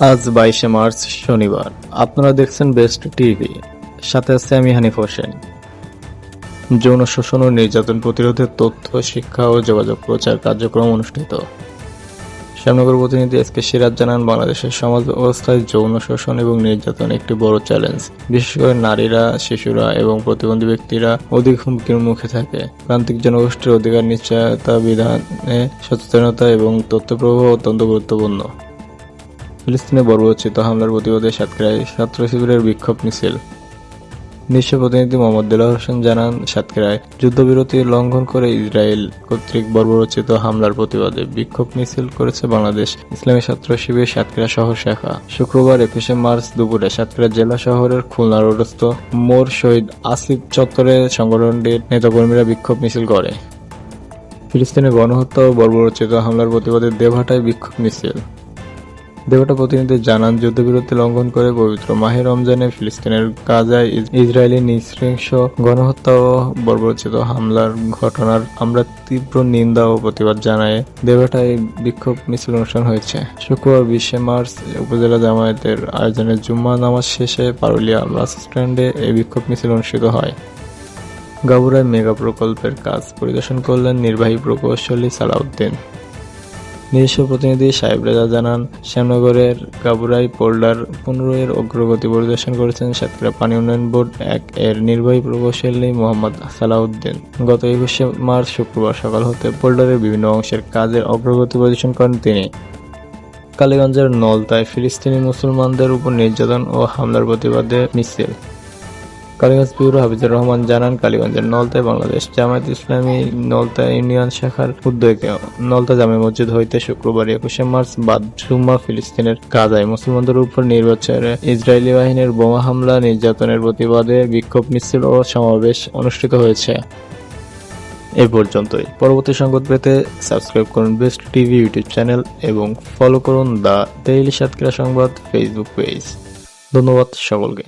আজ বাইশে মার্চ, শনিবার। আপনারা দেখছেন বেস্ট টিভি। সাথে আছে আমি হানিফ হোসেন। যৌন শোষণ ও নির্যাতন প্রতিরোধের তথ্য, শিক্ষা ও যোগাযোগ প্রচার কার্যক্রম অনুষ্ঠিত। শ্যামনগর প্রতিনিধি এস কে সিরাজ জানান, বাংলাদেশের সমাজ ব্যবস্থায় যৌন শোষণ এবং নির্যাতন একটি বড় চ্যালেঞ্জ। বিশেষ করে নারীরা, শিশুরা এবং প্রতিবন্ধী ব্যক্তিরা অধিক হুমকির মুখে থাকে। প্রান্তিক জনগোষ্ঠীর অধিকার, নিশ্চয়তা, বিধানে সচেতনতা এবং তথ্য প্রবাহ অত্যন্ত গুরুত্বপূর্ণ। ফিলিস্তিনে বর্বরচিত হামলার প্রতিবাদে সাতক্ষীরায় ছাত্র শিবিরের বিক্ষোভ মিছিল। বিশ্ব প্রতিনিধি মোহাম্মদ দেলাওয়ার হোসেন জানান, সাতক্ষীরায় যুদ্ধবিরতি লঙ্ঘন করে ইসরায়েল কর্তৃক বর্বরচিত হামলার প্রতিবাদে বিক্ষোভ মিছিল করেছে বাংলাদেশ ইসলামী ছাত্র শিবির সাতক্ষীরা শহর শাখা। শুক্রবার একুশে মার্চ দুপুরে সাতক্ষীরা জেলা শহরের খুলনা রোডস্থ মোর শহীদ আসিফ চত্বরে সংগঠনটির নেতাকর্মীরা বিক্ষোভ মিছিল করে। ফিলিস্তিনে গণহত্যা ও বর্বরচিত হামলার প্রতিবাদে দেবহাটায় বিক্ষোভ মিছিল। দেবটা প্রতিনিধি জানান, যুদ্ধবিরতি লঙ্ঘন করে পবিত্র মাহে রমজানে ফিলিস্তিনের গাজায় ইসরায়েলি নৃশংস গণহত্যা ও বর্বরচিত হামলার ঘটনার আমরা তীব্র নিন্দা ও প্রতিবাদ জানাই দেবটায় বিক্ষোভ মিছিল অনুষ্ঠান হয়েছে। শুক্রবার বিশে মার্চ উপজেলা জামায়াতের আয়োজনে জুম্মা নামাজ শেষে পারুলিয়া বাস স্ট্যান্ডে এই বিক্ষোভ মিছিল অনুষ্ঠিত হয়। গাবুরায় মেগা প্রকল্পের কাজ পরিদর্শন করলেন নির্বাহী প্রকৌশলী সালাউদ্দিন। নিজস্ব প্রতিনিধি সাহেব রেজা জানান, শ্যামনগরের কাবুরাই পোল্ডার পনেরো এর অগ্রগতি পরিদর্শন করেছেন সাতক্ষীরা পানি উন্নয়ন বোর্ড এক এর নির্বাহী প্রকৌশলী মোহাম্মদ সালাউদ্দিন। গত একুশে মার্চ শুক্রবার সকাল হতে পোল্ডারের বিভিন্ন অংশের কাজের অগ্রগতি পরিদর্শন করেন তিনি। কালীগঞ্জের নলতায় ফিলিস্তিনি মুসলমানদের উপর নির্যাতন ও হামলার প্রতিবাদে মিছিল। কালীগঞ্জ ব্যুরো হাফিজুর রহমান জানান, কালীগঞ্জের নলতায় বাংলাদেশ জামায়াত ইসলামী নলতা ইউনিয়ন শাখার উদ্যোগে নলতা জামে মসজিদ হইতে শুক্রবার একুশে মার্চ বাদ জুম্মা ফিলিস্তিনের গাজায় মুসলমানদের উপর নির্বাচনে ইসরায়েলি বাহিনীর বোমা হামলা, নির্যাতনের প্রতিবাদে বিক্ষোভ মিছিল ও সমাবেশ অনুষ্ঠিত হয়েছে। এ পর্যন্তই। পরবর্তী সংবাদ পেতে সাবস্ক্রাইব করুন বেস্ট টিভি ইউটিউব চ্যানেল এবং ফলো করুন দ্য ডেইলি সাতক্ষীরা সংবাদ ফেসবুক পেজ। ধন্যবাদ সকলকে।